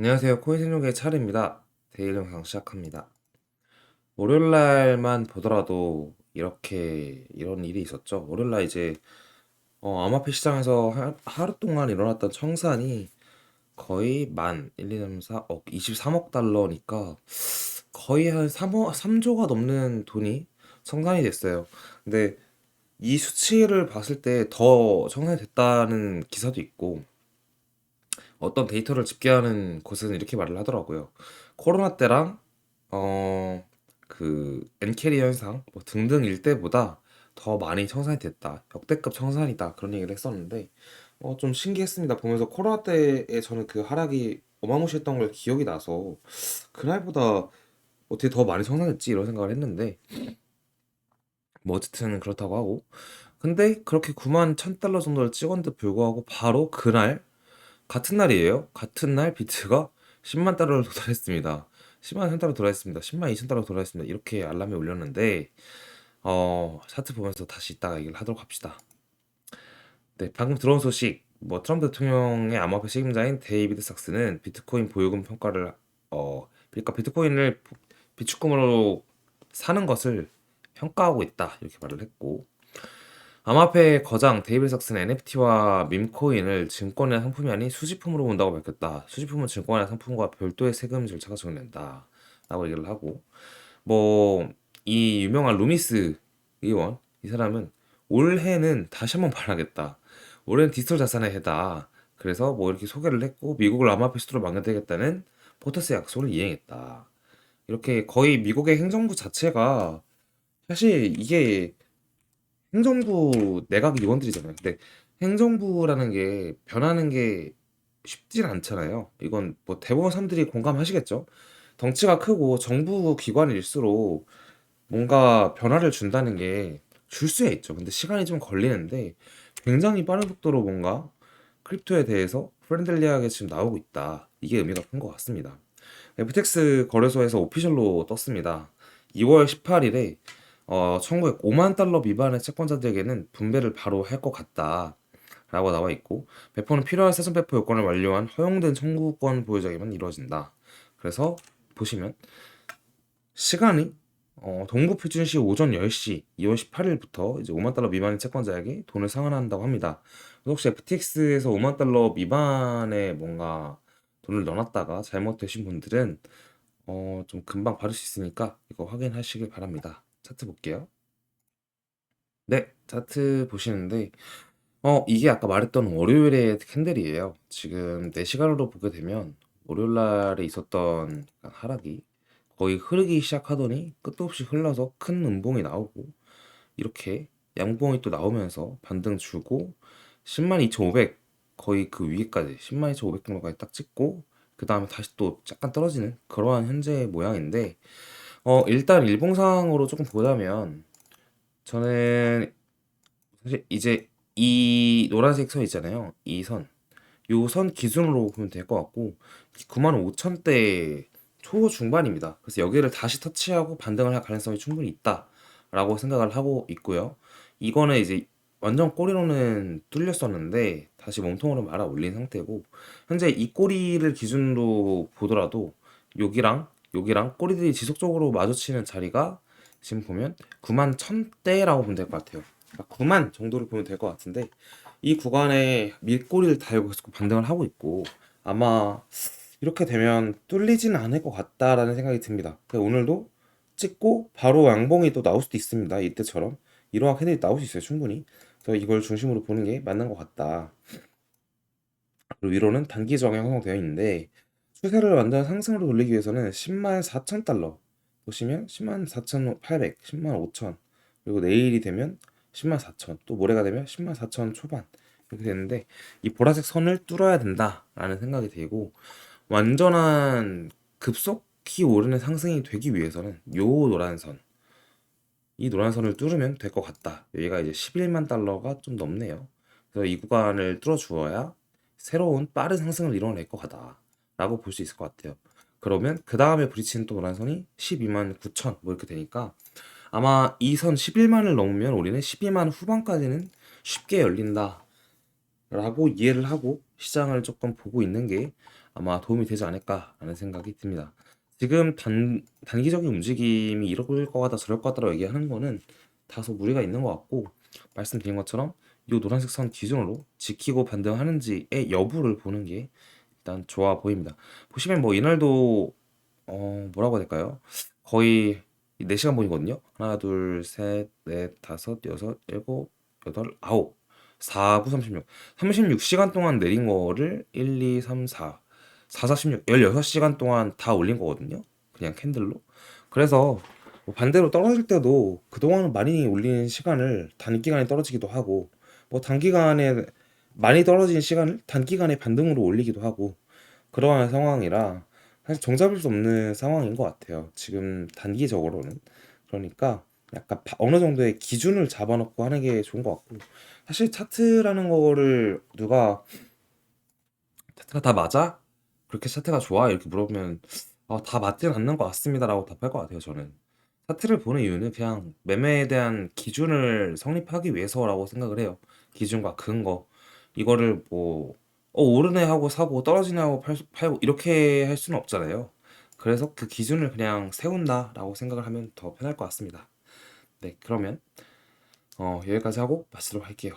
안녕하세요. 코인생존의 차례입니다. 데일리 영상 시작합니다. 월요일 날만 보더라도 이렇게 이런 일이 있었죠. 월요일 날 이제 어, 암호화폐 시장에서 하, 하루 동안 일어났던 청산이 거의 만 1, 2, 3, 4 억 23억 달러니까 거의 한 3억, 3조가 넘는 돈이 청산이 됐어요. 근데 이 수치를 봤을 때 더 청산이 됐다는 기사도 있고 어떤 데이터를 집계하는 곳은 이렇게 말을 하더라고요. 코로나 때랑 어 그 엔캐리 현상 뭐 등등 일 때보다 더 많이 청산이 됐다. 역대급 청산이다. 그런 얘기를 했었는데 어 좀 신기했습니다. 보면서 코로나 때에 저는 그 하락이 어마무시했던 걸 기억이 나서 그날보다 어떻게 더 많이 청산했지 이런 생각을 했는데 뭐 어쨌든 그렇다고 하고 근데 그렇게 9만 1000 달러 정도를 찍었는데 불구하고 바로 그날 같은 날이에요. 같은 날 비트가 10만 달러를 도달했습니다. 10만 1000 달러 도달했습니다. 10만 2000 달러 도달했습니다. 이렇게 알람이 울렸는데 어 차트 보면서 다시 이따가 얘기를 하도록 합시다. 네, 방금 들어온 소식 뭐 트럼프 대통령의 암호화폐 책임자인 데이비드 sak스는 비트코인 보유금 평가를 어 그러니까 비트코인을 비축금으로 사는 것을 평가하고 있다 이렇게 말을 했고 암호화폐 거장 데이비드 sak스는 NFT와 밈코인을 증권이나 상품이 아닌 수집품으로 본다고 밝혔다. 수집품은 증권이나 상품과 별도의 세금 절차가 적용된다. 라고 얘기를 하고 뭐 이 유명한 루미스 의원 이 사람은 올해는 다시 한번 말하겠다. 올해는 디지털 자산의 해다. 그래서 뭐 이렇게 소개를 했고 미국을 암호화폐 수도로 만들겠다는 포터스 약속을 이행했다. 이렇게 거의 미국의 행정부 자체가 사실 이게 행정부 내각 의원들이잖아요. 근데 행정부라는 게 변하는 게 쉽진 않잖아요. 이건 뭐 대부분 사람들이 공감하시겠죠? 덩치가 크고 정부 기관일수록 뭔가 변화를 준다는 게 줄 수야 있죠. 근데 시간이 좀 걸리는데 굉장히 빠른 속도로 뭔가 크립토에 대해서 프렌들리하게 지금 나오고 있다. 이게 의미가 큰 것 같습니다. FTX 거래소에서 오피셜로 떴습니다. 2월 18일에 어, 1905만 달러 미만의 채권자들에게는 분배를 바로 할 것 같다. 라고 나와 있고 배포는 필요한 사전 배포 요건을 완료한 허용된 청구권 보유자에게만 이루어진다. 그래서 보시면 시간이 어, 동부 표준 시 오전 10시 2월 18일부터 이제 5만 달러 미만의 채권자에게 돈을 상환한다고 합니다. 그래서 혹시 FTX에서 5만 달러 미만의 뭔가 돈을 넣어놨다가 잘못되신 분들은 어, 좀 금방 받을 수 있으니까 이거 확인하시길 바랍니다. 차트 볼게요. 네, 차트 보시는데 어, 이게 아까 말했던 월요일의 캔들이에요. 지금 내 시간으로 보게 되면 월요일 날에 있었던 하락이 거의 흐르기 시작하더니 끝도 없이 흘러서 큰 음봉이 나오고 이렇게 양봉이 또 나오면서 반등 주고 10만 2,500 거의 그 위에까지 10만 2,500 정도까지 딱 찍고 그 다음에 다시 또 약간 떨어지는 그러한 현재 모양인데 어 일단 일봉상으로 조금 보자면 저는 사실 이제 이 노란색 선 있잖아요. 이 선. 요 선 기준으로 보면 될 것 같고 95,000대 초중반입니다. 그래서 여기를 다시 터치하고 반등을 할 가능성이 충분히 있다라고 생각을 하고 있고요. 이거는 이제 완전 꼬리로는 뚫렸었는데 다시 몸통으로 말아 올린 상태고 현재 이 꼬리를 기준으로 보더라도 여기랑 여기랑 꼬리들이 지속적으로 마주치는 자리가 지금 보면 9만 1000대라고 보면 될 것 같아요. 그러니까 9만 정도를 보면 될 것 같은데 이 구간에 밀꼬리를 달고 계속 반등을 하고 있고 아마 이렇게 되면 뚫리지는 않을 것 같다라는 생각이 듭니다. 오늘도 찍고 바로 양봉이 또 나올 수도 있습니다. 이때처럼 이러한 캔들이 나올 수 있어요. 충분히. 그래서 이걸 중심으로 보는 게 맞는 것 같다. 그리고 위로는 단기 정형 형성되어 있는데 추세를 완전 상승으로 돌리기 위해서는 10만 4천 달러. 보시면 10만 4,800, 10만 5천. 그리고 내일이 되면 10만 4천. 또 모레가 되면 10만 4천 초반. 이렇게 되는데 이 보라색 선을 뚫어야 된다라는 생각이 들고 완전한 급속히 오르는 상승이 되기 위해서는 요 노란 선, 이 노란 선을 뚫으면 될 것 같다. 여기가 이제 11만 달러가 좀 넘네요. 그래서 이 구간을 뚫어 주어야 새로운 빠른 상승을 이뤄낼 것 같다 라고 볼 수 있을 것 같아요. 그러면 그 다음에 브리치는 또 노란 선이 12만 9천 뭐 이렇게 되니까 아마 이 선 11만을 넘으면 우리는 12만 후반까지는 쉽게 열린다. 라고 이해를 하고 시장을 조금 보고 있는 게 아마 도움이 되지 않을까라는 생각이 듭니다. 지금 단 단기적인 움직임이 이럴 것 같다 저럴 것 같다라고 얘기하는 거는 다소 무리가 있는 것 같고 말씀드린 것처럼 이 노란색 선 기준으로 지키고 반등하는지의 여부를 보는 게 일단 좋아 보입니다. 보시면 뭐 이날도 어 뭐라고 해야 될까요? 거의 4시간 분이거든요. 하나, 둘, 셋, 넷, 다섯, 여섯, 일곱, 여덟, 아홉. 4구 36. 36시간 동안 내린 거를 1, 2, 3, 4. 4, 4, 16. 16시간 동안 다 올린 거거든요. 그냥 캔들로. 그래서 뭐 반대로 떨어질 때도 그동안 많이 올린 시간을 단기간에 떨어지기도 하고 뭐 단기간에 많이 떨어진 시간을 단기간에 반등으로 올리기도 하고 그러한 상황이라 사실 정잡을 수 없는 상황인 것 같아요. 지금 단기적으로는. 그러니까 약간 바- 어느 정도의 기준을 잡아놓고 하는 게 좋은 것 같고 사실 차트라는 거를 누가 차트가 다 맞아? 그렇게 차트가 좋아? 이렇게 물어보면 어, 다 맞진 않는 것 같습니다라고 답할 것 같아요. 저는 차트를 보는 이유는 그냥 매매에 대한 기준을 성립하기 위해서라고 생각을 해요. 기준과 근거 이거를 뭐 어, 오르네 하고 사고 떨어지네 하고 팔, 팔고 이렇게 할 수는 없잖아요. 그래서 그 기준을 그냥 세운다라고 생각을 하면 더 편할 것 같습니다. 네, 그러면 어, 여기까지 하고 마치도록 할게요.